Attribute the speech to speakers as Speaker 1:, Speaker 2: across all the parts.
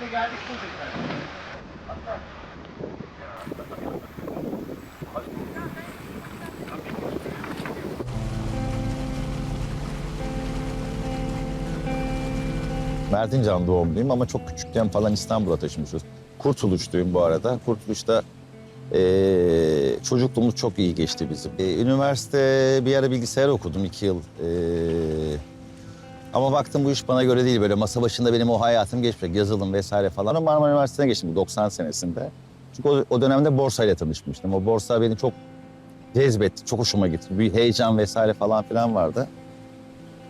Speaker 1: İşte geldik bulduk.
Speaker 2: Mertincan doğumluyum ama çok küçükken falan İstanbul'a taşımışız. Kurtuluşluyum bu arada. Kurtuluş'ta eee çocukluğumuz çok iyi geçti bizim. Eee, üniversite bir ara bilgisayar okudum iki yıl. Eee, ama baktım bu iş bana göre değil. Böyle masa başında benim o hayatım geçmeyecek. Yazılım vesaire falan. Marmara Üniversitesi'ne geçtim 90 senesinde. Çünkü o, o dönemde borsayla tanışmıştım. O borsa beni çok cezbetti. Çok hoşuma gitti. Bir heyecan vesaire falan filan vardı.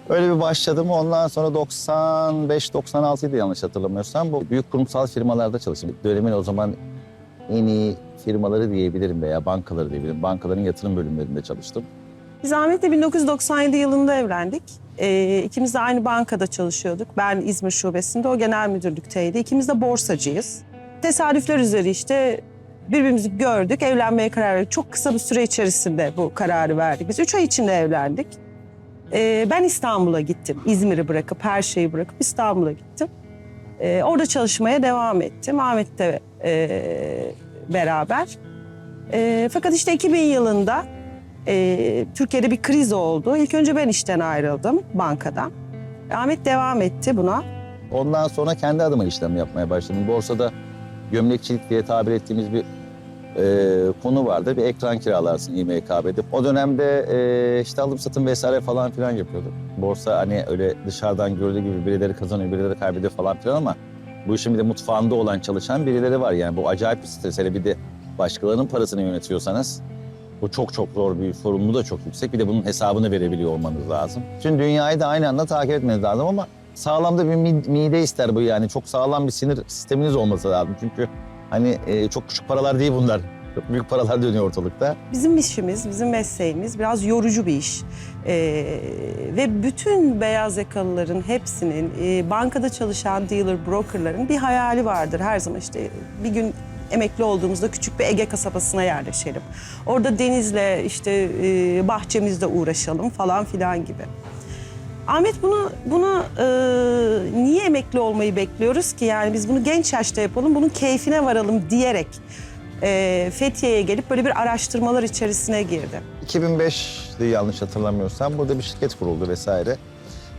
Speaker 2: Öyle bir başladım. Ondan sonra 95-96 idi yanlış hatırlamıyorsam. Bu büyük kurumsal firmalarda çalıştım. Dönemin o zaman en iyi firmaları diyebilirim veya bankaları diyebilirim. Bankaların yatırım bölümlerinde çalıştım.
Speaker 3: Biz Ahmet'le 1997 yılında evlendik. Ee, ikimiz de aynı bankada çalışıyorduk. Ben İzmir şubesinde, o genel müdürlükteydi. İkimiz de borsacıyız. Tesadüfler üzeri işte birbirimizi gördük, evlenmeye karar verdik. Çok kısa bir süre içerisinde bu kararı verdik. Biz üç ay içinde evlendik. Ee, ben İstanbul'a gittim. İzmir'i bırakıp, her şeyi bırakıp İstanbul'a gittim. Ee, orada çalışmaya devam ettim. Ahmet de e, beraber. Ee, fakat işte 2000 yılında e, Türkiye'de bir kriz oldu. İlk önce ben işten ayrıldım bankadan. Ahmet devam etti buna.
Speaker 2: Ondan sonra kendi adıma işlem yapmaya başladım. Borsada gömlekçilik diye tabir ettiğimiz bir e, konu vardı. Bir ekran kiralarsın İMKB'de. O dönemde e, işte alım satım vesaire falan filan yapıyorduk. Borsa hani öyle dışarıdan görüldüğü gibi birileri kazanıyor, birileri kaybediyor falan filan ama bu işin bir de mutfağında olan çalışan birileri var. Yani bu acayip bir stres. Hele bir de başkalarının parasını yönetiyorsanız bu çok çok zor bir sorumluluğu da çok yüksek. Bir de bunun hesabını verebiliyor olmanız lazım. Şimdi dünyayı da aynı anda takip etmeniz lazım ama sağlam da bir mi- mide ister bu yani. Çok sağlam bir sinir sisteminiz olması lazım. Çünkü hani e, çok küçük paralar değil bunlar. Çok büyük paralar dönüyor ortalıkta.
Speaker 3: Bizim işimiz, bizim mesleğimiz biraz yorucu bir iş. Ee, ve bütün beyaz yakalıların hepsinin, e, bankada çalışan dealer, brokerların bir hayali vardır her zaman. işte bir gün emekli olduğumuzda küçük bir Ege kasabasına yerleşelim. Orada denizle, işte e, bahçemizde uğraşalım falan filan gibi. Ahmet bunu bunu e, niye emekli olmayı bekliyoruz ki? Yani biz bunu genç yaşta yapalım, bunun keyfine varalım diyerek e, Fethiye'ye gelip böyle bir araştırmalar içerisine girdi.
Speaker 2: 2005'di yanlış hatırlamıyorsam. Burada bir şirket kuruldu vesaire.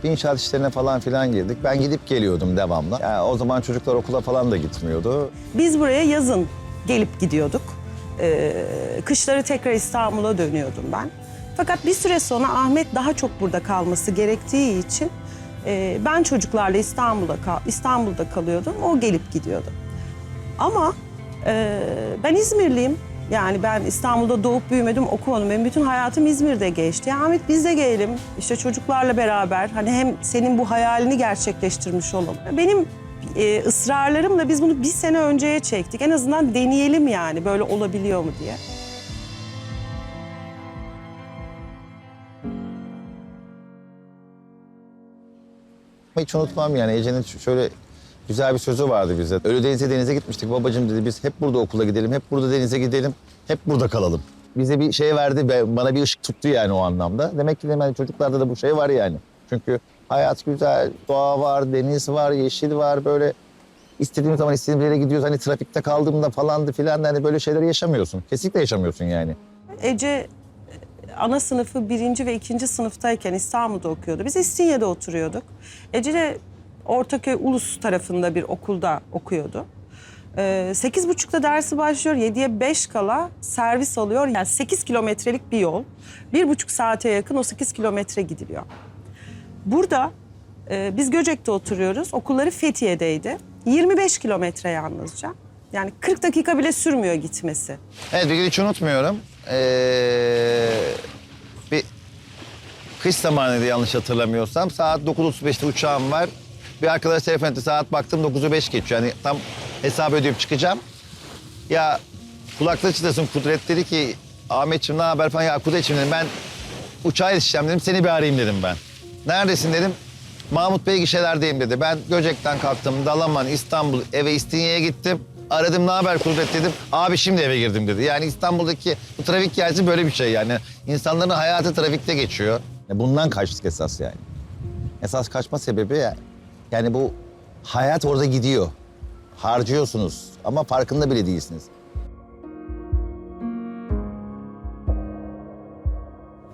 Speaker 2: Bir inşaat işlerine falan filan girdik. Ben gidip geliyordum devamlı. Yani o zaman çocuklar okula falan da gitmiyordu.
Speaker 3: Biz buraya yazın gelip gidiyorduk. E, kışları tekrar İstanbul'a dönüyordum ben. Fakat bir süre sonra Ahmet daha çok burada kalması gerektiği için e, ben çocuklarla İstanbul'da kal- İstanbul'da kalıyordum. O gelip gidiyordu. Ama e, ben İzmirliyim. Yani ben İstanbul'da doğup büyümedim, okumadım. Benim bütün hayatım İzmir'de geçti. Ya Ahmet biz de gelelim. İşte çocuklarla beraber. Hani hem senin bu hayalini gerçekleştirmiş olalım. Benim e, ısrarlarımla biz bunu bir sene önceye çektik. En azından deneyelim yani böyle olabiliyor mu diye.
Speaker 2: Hiç unutmam yani Ece'nin şöyle güzel bir sözü vardı bize. Ölüdeniz'e denize gitmiştik. Babacığım dedi biz hep burada okula gidelim, hep burada denize gidelim, hep burada kalalım. Bize bir şey verdi, bana bir ışık tuttu yani o anlamda. Demek ki hani çocuklarda da bu şey var yani. Çünkü hayat güzel, doğa var, deniz var, yeşil var böyle. istediğim zaman istediğim yere gidiyoruz. Hani trafikte kaldığımda falandı filan hani böyle şeyleri yaşamıyorsun. Kesinlikle yaşamıyorsun yani.
Speaker 3: Ece ana sınıfı birinci ve ikinci sınıftayken İstanbul'da okuyordu. Biz İstinye'de oturuyorduk. Ece de Ortaköy Ulus tarafında bir okulda okuyordu. Ee, Sekiz buçukta dersi başlıyor. Yediye beş kala servis alıyor. Yani sekiz kilometrelik bir yol. Bir buçuk saate yakın o sekiz kilometre gidiliyor. Burada e, biz Göcek'te oturuyoruz. Okulları Fethiye'deydi. 25 kilometre yalnızca. Yani 40 dakika bile sürmüyor gitmesi.
Speaker 2: Evet bir gün hiç unutmuyorum. Ee, bir kış zamanıydı yanlış hatırlamıyorsam. Saat 9.35'te uçağım var. Bir arkadaş telefon etti. Saat baktım 9'u 5 geçiyor. Yani tam hesap ödeyip çıkacağım. Ya kulaklığı çıtasın Kudret dedi ki Ahmetciğim ne haber falan. Ya Kudretciğim dedim ben uçağa yetişeceğim dedim. Seni bir arayayım dedim ben. Neredesin dedim. Mahmut Bey gişelerdeyim dedi. Ben Göcek'ten kalktım. Dalaman, İstanbul, eve İstinye'ye gittim. Aradım ne haber Kudret dedim. Abi şimdi eve girdim dedi. Yani İstanbul'daki bu trafik hikayesi böyle bir şey yani. İnsanların hayatı trafikte geçiyor. Ya Bundan kaçtık esas yani. Esas kaçma sebebi ya- yani bu hayat orada gidiyor. harcıyorsunuz ama farkında bile değilsiniz.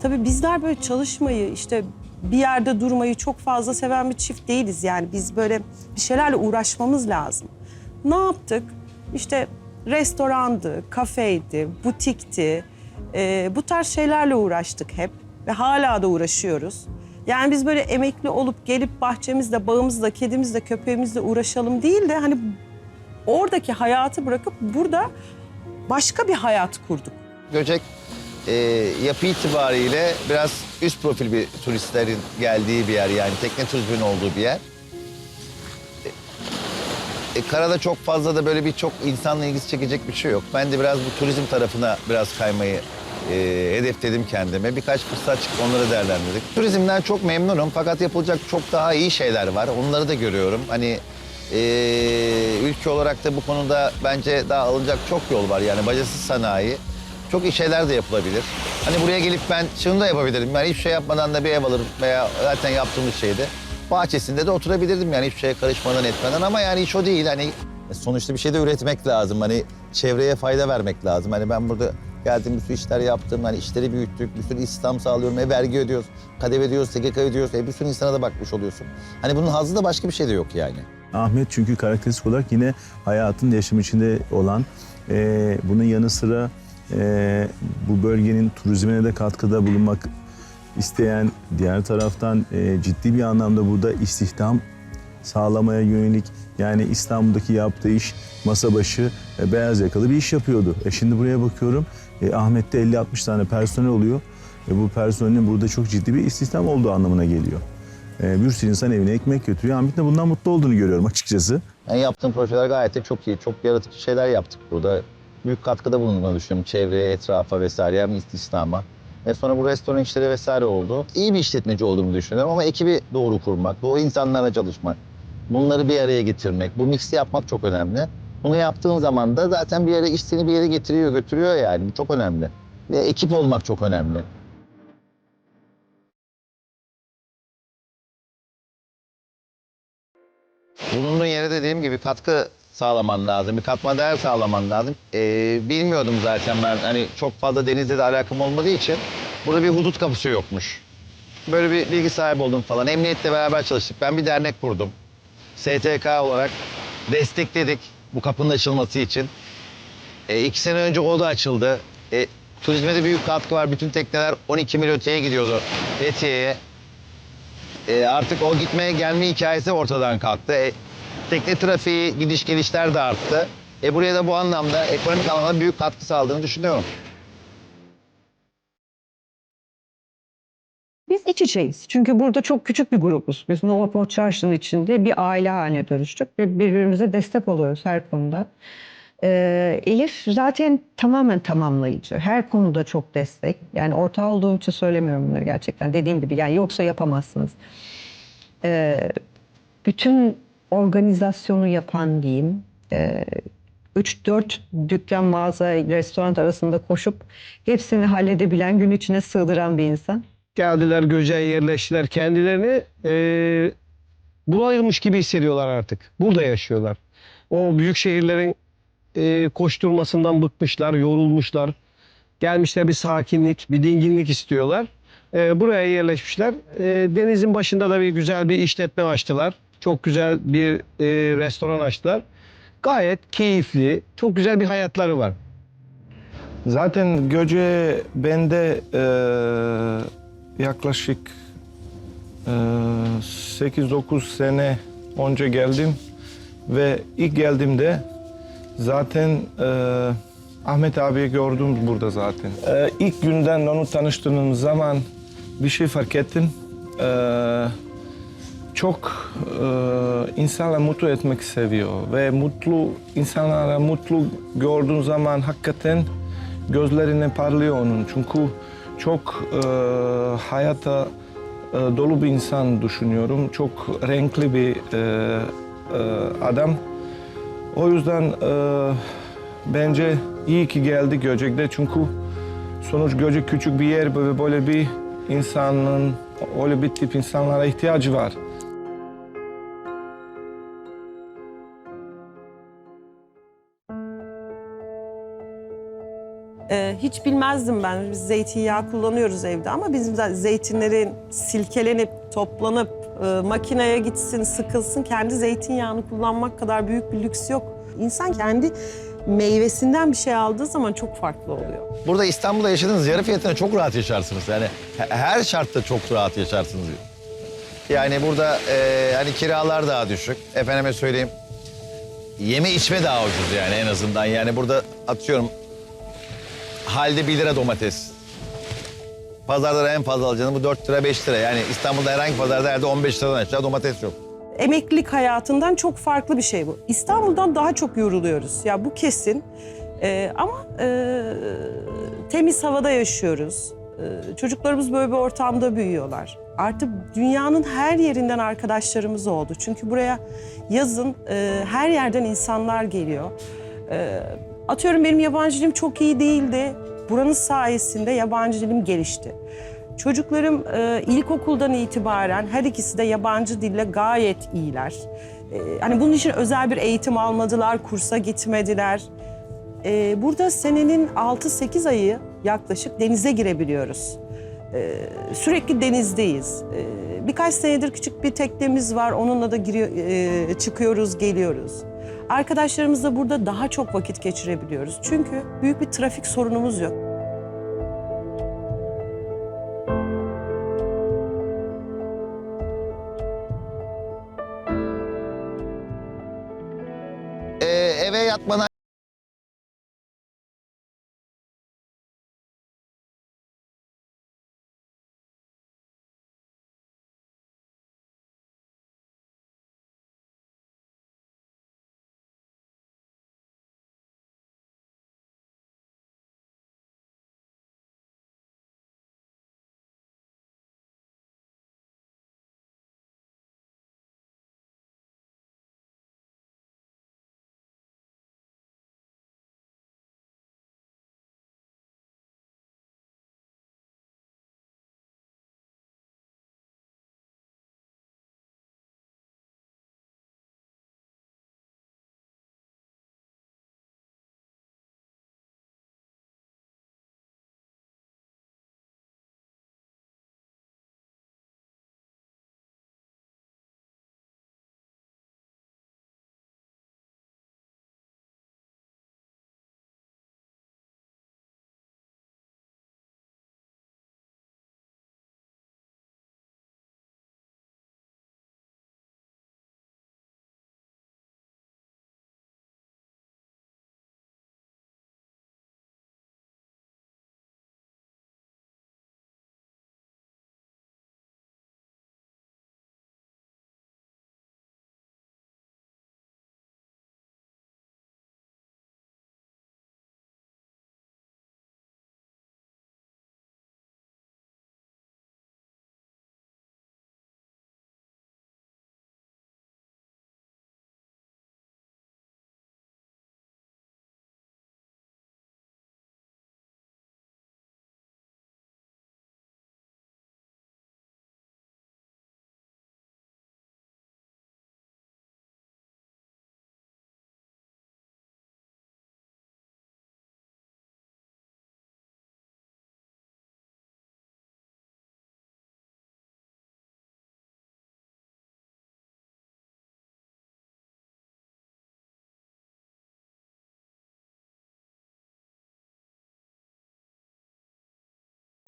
Speaker 3: Tabii bizler böyle çalışmayı işte bir yerde durmayı çok fazla seven bir çift değiliz. Yani biz böyle bir şeylerle uğraşmamız lazım. Ne yaptık? İşte restorandı, kafeydi, butikti. Ee, bu tarz şeylerle uğraştık hep ve hala da uğraşıyoruz. Yani biz böyle emekli olup gelip bahçemizde, bağımızda, kedimizle, köpeğimizle uğraşalım değil de hani oradaki hayatı bırakıp burada başka bir hayat kurduk.
Speaker 2: Göcek e, yapı itibariyle biraz üst profil bir turistlerin geldiği bir yer yani tekne turizminin olduğu bir yer. E, karada çok fazla da böyle bir çok insanla ilgisi çekecek bir şey yok. Ben de biraz bu turizm tarafına biraz kaymayı e, hedefledim kendime. Birkaç fırsat çıktı onları değerlendirdik. Turizmden çok memnunum fakat yapılacak çok daha iyi şeyler var. Onları da görüyorum. Hani e, ülke olarak da bu konuda bence daha alınacak çok yol var. Yani bacasız sanayi. Çok iyi şeyler de yapılabilir. Hani buraya gelip ben şunu da yapabilirim. Yani hiçbir şey yapmadan da bir ev alırım veya zaten yaptığımız şeydi. Bahçesinde de oturabilirdim yani hiçbir şeye karışmadan etmeden ama yani iş o değil. Hani sonuçta bir şey de üretmek lazım. Hani çevreye fayda vermek lazım. Hani ben burada geldim bir sürü işler yaptım. Hani işleri büyüttük. Bir sürü istihdam sağlıyorum. E vergi ödüyoruz. KDV ödüyoruz, SGK ödüyoruz. E bir sürü insana da bakmış oluyorsun. Hani bunun hazzı da başka bir şey de yok yani.
Speaker 1: Ahmet çünkü karakteristik olarak yine hayatın yaşam içinde olan, e, bunun yanı sıra e, bu bölgenin turizmine de katkıda bulunmak isteyen, diğer taraftan e, ciddi bir anlamda burada istihdam sağlamaya yönelik yani İstanbul'daki yaptığı iş masa başı e, beyaz yakalı bir iş yapıyordu. E şimdi buraya bakıyorum e, Ahmet'te 50-60 tane personel oluyor. ve bu personelin burada çok ciddi bir istihdam olduğu anlamına geliyor. E, bir sürü insan evine ekmek götürüyor. Ahmet de bundan mutlu olduğunu görüyorum açıkçası.
Speaker 2: Yani yaptığım projeler gayet de çok iyi. Çok yaratıcı şeyler yaptık burada. Büyük katkıda bulunduğunu düşünüyorum. Çevreye, etrafa vesaire hem istihdama. Ve sonra bu restoran işleri vesaire oldu. İyi bir işletmeci olduğumu düşünüyorum ama ekibi doğru kurmak, doğru insanlarla çalışmak, bunları bir araya getirmek, bu mixi yapmak çok önemli. Bunu yaptığın zaman da zaten bir yere iş seni bir yere getiriyor, götürüyor yani. Bu çok önemli. Ve ekip olmak çok önemli. Bulunduğun yere dediğim gibi katkı sağlaman lazım. Bir katma değer sağlaman lazım. Ee, bilmiyordum zaten ben hani çok fazla denizle de alakam olmadığı için burada bir hudut kapısı yokmuş. Böyle bir bilgi sahibi oldum falan. Emniyetle beraber çalıştık. Ben bir dernek kurdum. STK olarak destekledik bu kapının açılması için. E, iki sene önce o da açıldı. E, turizme de büyük katkı var. Bütün tekneler 12 mil öteye gidiyordu Fethiye'ye. E, artık o gitmeye gelme hikayesi ortadan kalktı. E, tekne trafiği, gidiş gelişler de arttı. E, buraya da bu anlamda ekonomik anlamda büyük katkı sağladığını düşünüyorum.
Speaker 4: Biz iç içeyiz. Çünkü burada çok küçük bir grubuz. Biz Novaport Çarşı'nın içinde bir aile haline dönüştük birbirimize destek oluyoruz her konuda. Ee, Elif zaten tamamen tamamlayıcı. Her konuda çok destek. Yani ortağı olduğum için söylemiyorum bunları gerçekten. Dediğim gibi yani yoksa yapamazsınız. Ee, bütün organizasyonu yapan diyeyim. Ee, 3-4 dükkan, mağaza, restoran arasında koşup hepsini halledebilen, gün içine sığdıran bir insan.
Speaker 5: Geldiler Göce'ye yerleştiler. Kendilerini e, bulayılmış gibi hissediyorlar artık. Burada yaşıyorlar. O büyük şehirlerin e, koşturmasından bıkmışlar, yorulmuşlar. Gelmişler bir sakinlik, bir dinginlik istiyorlar. E, buraya yerleşmişler. E, denizin başında da bir güzel bir işletme açtılar. Çok güzel bir e, restoran açtılar. Gayet keyifli, çok güzel bir hayatları var.
Speaker 6: Zaten Göce bende e, yaklaşık e, 8-9 sene önce geldim ve ilk geldiğimde zaten e, Ahmet abiyi gördüm burada zaten. E, ilk günden onu tanıştığım zaman bir şey fark ettim. E, çok e, insanla mutlu etmek seviyor ve mutlu insanlara mutlu gördüğün zaman hakikaten gözlerine parlıyor onun. Çünkü çok e, hayata e, dolu bir insan düşünüyorum. Çok renkli bir e, e, adam. O yüzden e, bence iyi ki geldi Göcek'te çünkü sonuç Göcek küçük bir yer ve böyle bir insanın öyle bir tip insanlara ihtiyacı var.
Speaker 3: Hiç bilmezdim ben. Biz zeytinyağı kullanıyoruz evde ama bizim zeytinlerin silkelenip, toplanıp, e, makineye gitsin, sıkılsın. Kendi zeytinyağını kullanmak kadar büyük bir lüks yok. İnsan kendi meyvesinden bir şey aldığı zaman çok farklı oluyor.
Speaker 2: Burada İstanbul'da yaşadığınız yarı fiyatına çok rahat yaşarsınız. Yani he- her şartta çok rahat yaşarsınız. Yani burada e, hani kiralar daha düşük. Efendime söyleyeyim yeme içme daha ucuz yani en azından. Yani burada atıyorum halde 1 lira domates. Pazarda en fazla alacağınız bu 4 lira 5 lira. Yani İstanbul'da herhangi pazarda herhalde 15 liradan aşağı domates yok.
Speaker 3: emeklilik hayatından çok farklı bir şey bu. İstanbul'dan daha çok yoruluyoruz. Ya bu kesin. Ee, ama e, temiz havada yaşıyoruz. Ee, çocuklarımız böyle bir ortamda büyüyorlar. Artık dünyanın her yerinden arkadaşlarımız oldu. Çünkü buraya yazın e, her yerden insanlar geliyor. Ee, atıyorum benim yabancı dilim çok iyi değildi. Buranın sayesinde yabancı dilim gelişti. Çocuklarım e, ilkokuldan itibaren her ikisi de yabancı dille gayet iyiler. E, hani bunun için özel bir eğitim almadılar, kursa gitmediler. E, burada senenin 6-8 ayı yaklaşık denize girebiliyoruz. E, sürekli denizdeyiz. E, birkaç senedir küçük bir teknemiz var, onunla da giriyor, e, çıkıyoruz, geliyoruz. Arkadaşlarımızla burada daha çok vakit geçirebiliyoruz. Çünkü büyük bir trafik sorunumuz yok.
Speaker 2: E, eve yatmadan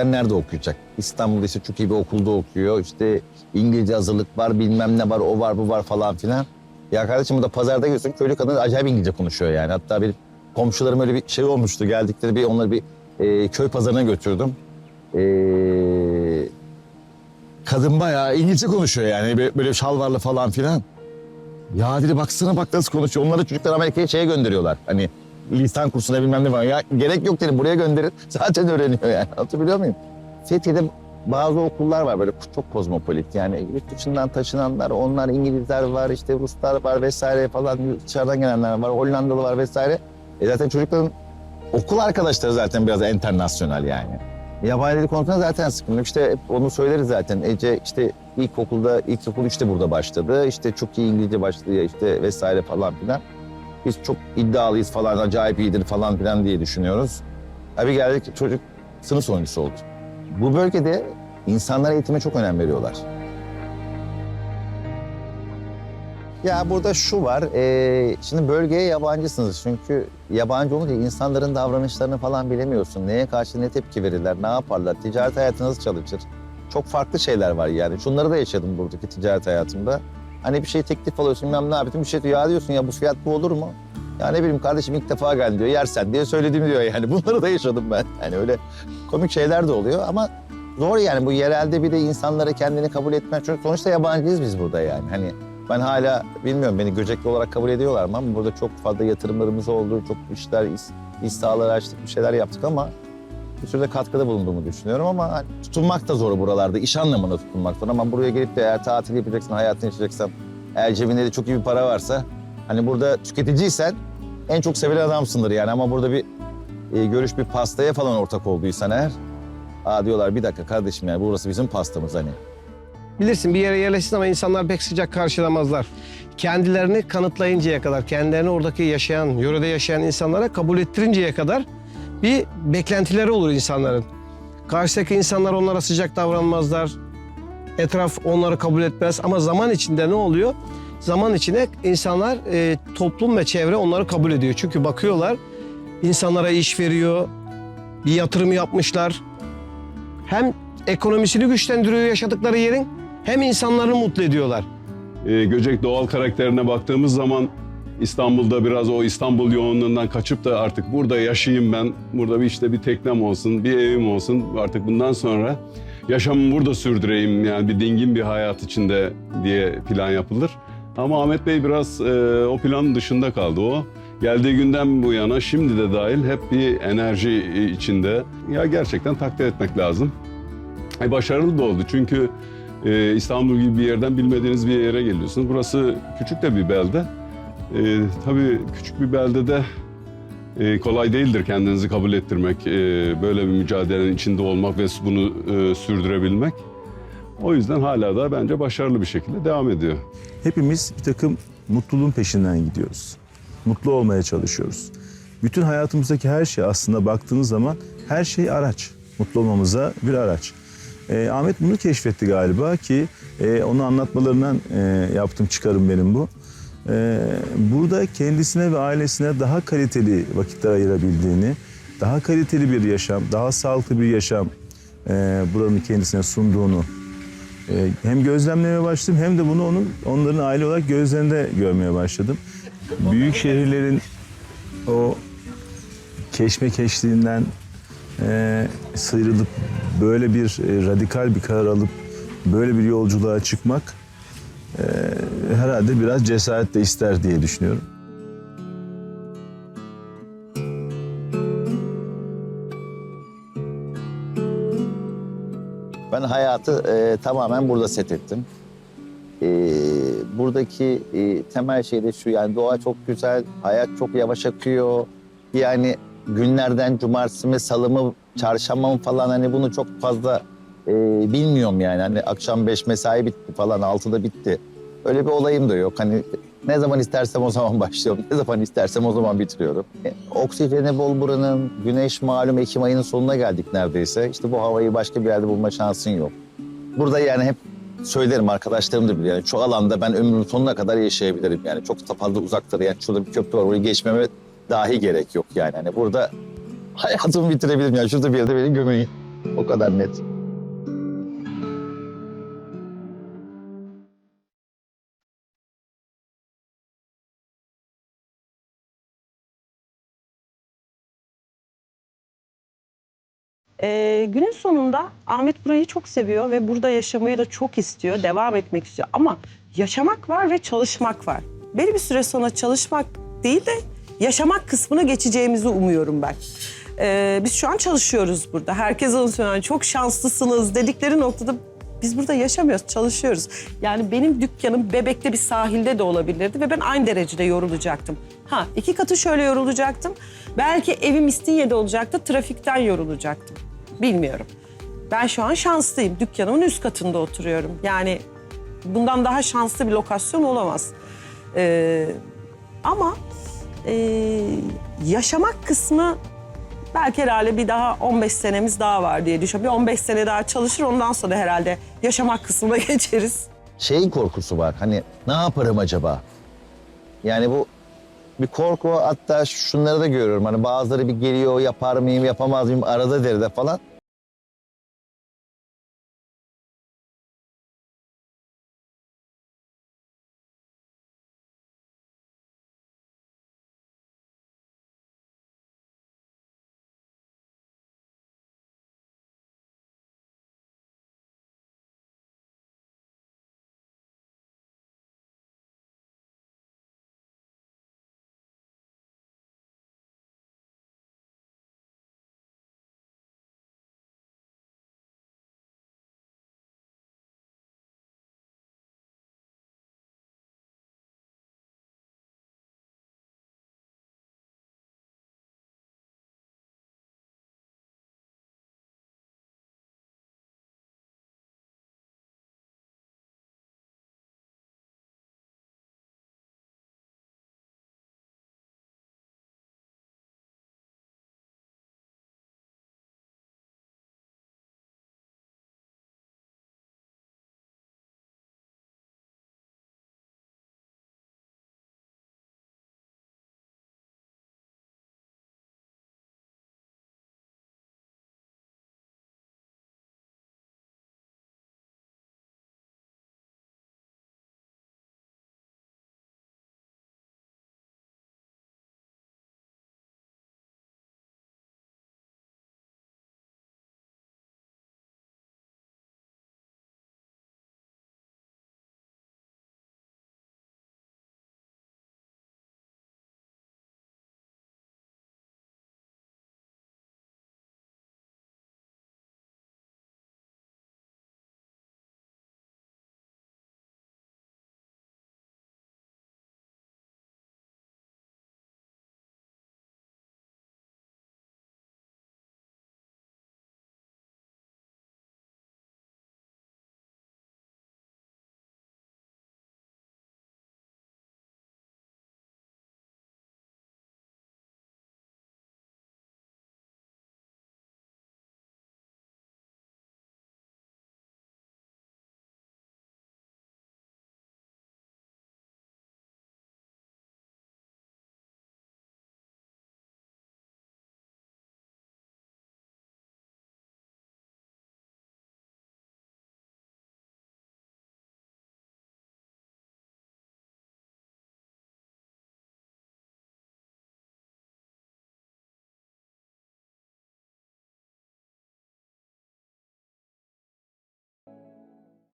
Speaker 2: nerede okuyacak? İstanbul'da işte çok iyi bir okulda okuyor. İşte İngilizce hazırlık var, bilmem ne var, o var, bu var falan filan. Ya kardeşim burada pazarda görüyorsun köylü kadın acayip İngilizce konuşuyor yani. Hatta bir komşularım öyle bir şey olmuştu. Geldikleri bir onları bir e, köy pazarına götürdüm. E, kadın bayağı İngilizce konuşuyor yani. Böyle, böyle şalvarlı falan filan. Ya dedi baksana bak nasıl konuşuyor. Onları çocuklar Amerika'ya şeye gönderiyorlar. Hani lisan kursuna bilmem ne var. Ya gerek yok dedim buraya gönderin. Zaten öğreniyor yani. Hatırlıyor muyum? Fethiye'de bazı okullar var böyle çok kozmopolit. Yani yurt dışından taşınanlar, onlar İngilizler var, işte Ruslar var vesaire falan. Dışarıdan gelenler var, Hollandalı var vesaire. E zaten çocukların okul arkadaşları zaten biraz internasyonal yani. Yabancı dil konusunda zaten sıkıntı. İşte hep onu söyleriz zaten. Ece işte ilkokulda, ilkokul işte burada başladı. İşte çok iyi İngilizce başladı ya işte vesaire falan filan. Biz çok iddialıyız falan, acayip iyidir falan filan diye düşünüyoruz. Abi geldik çocuk sınıf sonuncusu oldu. Bu bölgede insanlar eğitime çok önem veriyorlar. Ya burada şu var, ee, şimdi bölgeye yabancısınız çünkü yabancı olunca insanların davranışlarını falan bilemiyorsun. Neye karşı ne tepki verirler, ne yaparlar, ticaret hayatı nasıl çalışır? Çok farklı şeyler var yani. Şunları da yaşadım buradaki ticaret hayatımda. Hani bir şey teklif alıyorsun, ben ne yapayım, bir şey diyor, ya diyorsun ya bu fiyat bu olur mu? Ya ne bileyim kardeşim ilk defa geldim diyor, yersen diye söyledim diyor yani. Bunları da yaşadım ben. Yani öyle komik şeyler de oluyor ama zor yani bu yerelde bir de insanlara kendini kabul etmek. Çünkü sonuçta yabancıyız biz burada yani. Hani ben hala bilmiyorum beni Göcekli olarak kabul ediyorlar mı ama burada çok fazla yatırımlarımız oldu. Çok işler, iş, iş sahaları açtık, bir şeyler yaptık ama bir sürü katkıda bulunduğumu düşünüyorum ama tutunmak da zor buralarda. iş anlamında tutunmak zor ama buraya gelip de eğer tatil yapacaksın, hayatını yaşayacaksan, eğer cebinde de çok iyi bir para varsa hani burada tüketiciysen en çok sevilen adamsındır yani ama burada bir e, görüş bir pastaya falan ortak olduysan eğer aa diyorlar bir dakika kardeşim yani burası bizim pastamız hani.
Speaker 5: Bilirsin bir yere yerleşsin ama insanlar pek sıcak karşılamazlar. Kendilerini kanıtlayıncaya kadar, kendilerini oradaki yaşayan, yörede yaşayan insanlara kabul ettirinceye kadar bir beklentileri olur insanların. Karşıdaki insanlar onlara sıcak davranmazlar. Etraf onları kabul etmez ama zaman içinde ne oluyor? Zaman içinde insanlar, e, toplum ve çevre onları kabul ediyor. Çünkü bakıyorlar insanlara iş veriyor, bir yatırım yapmışlar. Hem ekonomisini güçlendiriyor yaşadıkları yerin hem insanları mutlu ediyorlar.
Speaker 7: e, Göcek doğal karakterine baktığımız zaman İstanbul'da biraz o İstanbul yoğunluğundan kaçıp da artık burada yaşayayım ben. Burada bir işte bir teknem olsun, bir evim olsun. Artık bundan sonra yaşamımı burada sürdüreyim. Yani bir dingin bir hayat içinde diye plan yapılır. Ama Ahmet Bey biraz e, o planın dışında kaldı o. Geldiği günden bu yana şimdi de dahil hep bir enerji içinde. Ya gerçekten takdir etmek lazım. E, başarılı da oldu çünkü e, İstanbul gibi bir yerden bilmediğiniz bir yere geliyorsunuz. Burası küçük de bir belde. E, tabii küçük bir beldede e, kolay değildir kendinizi kabul ettirmek, e, böyle bir mücadelenin içinde olmak ve bunu e, sürdürebilmek. O yüzden hala da bence başarılı bir şekilde devam ediyor.
Speaker 1: Hepimiz bir takım mutluluğun peşinden gidiyoruz. Mutlu olmaya çalışıyoruz. Bütün hayatımızdaki her şey aslında baktığınız zaman her şey araç. Mutlu olmamıza bir araç. Ee, Ahmet bunu keşfetti galiba ki e, onu anlatmalarından e, yaptığım çıkarım benim bu. Ee, burada kendisine ve ailesine daha kaliteli vakitler ayırabildiğini, daha kaliteli bir yaşam, daha sağlıklı bir yaşam e, buranın kendisine sunduğunu ee, hem gözlemlemeye başladım hem de bunu onun onların aile olarak gözlerinde görmeye başladım. Büyük şehirlerin o keşmekeşliğinden e, sıyrılıp böyle bir e, radikal bir karar alıp böyle bir yolculuğa çıkmak e, herhalde biraz cesaret de ister diye düşünüyorum.
Speaker 2: Ben hayatı e, tamamen burada set ettim. E, buradaki e, temel şey de şu yani doğa çok güzel, hayat çok yavaş akıyor. Yani günlerden cumartesi mi, salı mı, çarşamba mı falan hani bunu çok fazla e, bilmiyorum yani. Hani akşam beş mesai bitti falan, altıda bitti. Öyle bir olayım da yok. Hani ne zaman istersem o zaman başlıyorum, ne zaman istersem o zaman bitiriyorum. E, oksijeni bol buranın, güneş malum Ekim ayının sonuna geldik neredeyse. İşte bu havayı başka bir yerde bulma şansın yok. Burada yani hep söylerim arkadaşlarım da bilir. Yani şu alanda ben ömrümün sonuna kadar yaşayabilirim. Yani çok da fazla uzaktır. Yani şurada bir köprü var orayı geçmeme dahi gerek yok yani. Hani burada hayatımı bitirebilirim. Yani şurada bir yerde beni gömeyin. O kadar net.
Speaker 3: Ee, günün sonunda Ahmet burayı çok seviyor ve burada yaşamayı da çok istiyor, devam etmek istiyor. Ama yaşamak var ve çalışmak var. Belli bir süre sonra çalışmak değil de yaşamak kısmına geçeceğimizi umuyorum ben. Ee, biz şu an çalışıyoruz burada. Herkes onu söylüyor. "Yani Çok şanslısınız dedikleri noktada biz burada yaşamıyoruz, çalışıyoruz. Yani benim dükkanım Bebek'te bir sahilde de olabilirdi ve ben aynı derecede yorulacaktım. Ha iki katı şöyle yorulacaktım. Belki evim İstinye'de olacaktı, trafikten yorulacaktım. Bilmiyorum. Ben şu an şanslıyım. Dükkanımın üst katında oturuyorum. Yani bundan daha şanslı bir lokasyon olamaz. Ee, ama e, yaşamak kısmı Belki herhalde bir daha 15 senemiz daha var diye düşünüyorum. Bir 15 sene daha çalışır ondan sonra herhalde yaşamak kısmına geçeriz.
Speaker 2: Şeyin korkusu var. Hani ne yaparım acaba? Yani bu bir korku hatta şunları da görüyorum. Hani bazıları bir geliyor yapar mıyım yapamaz mıyım arada deride falan.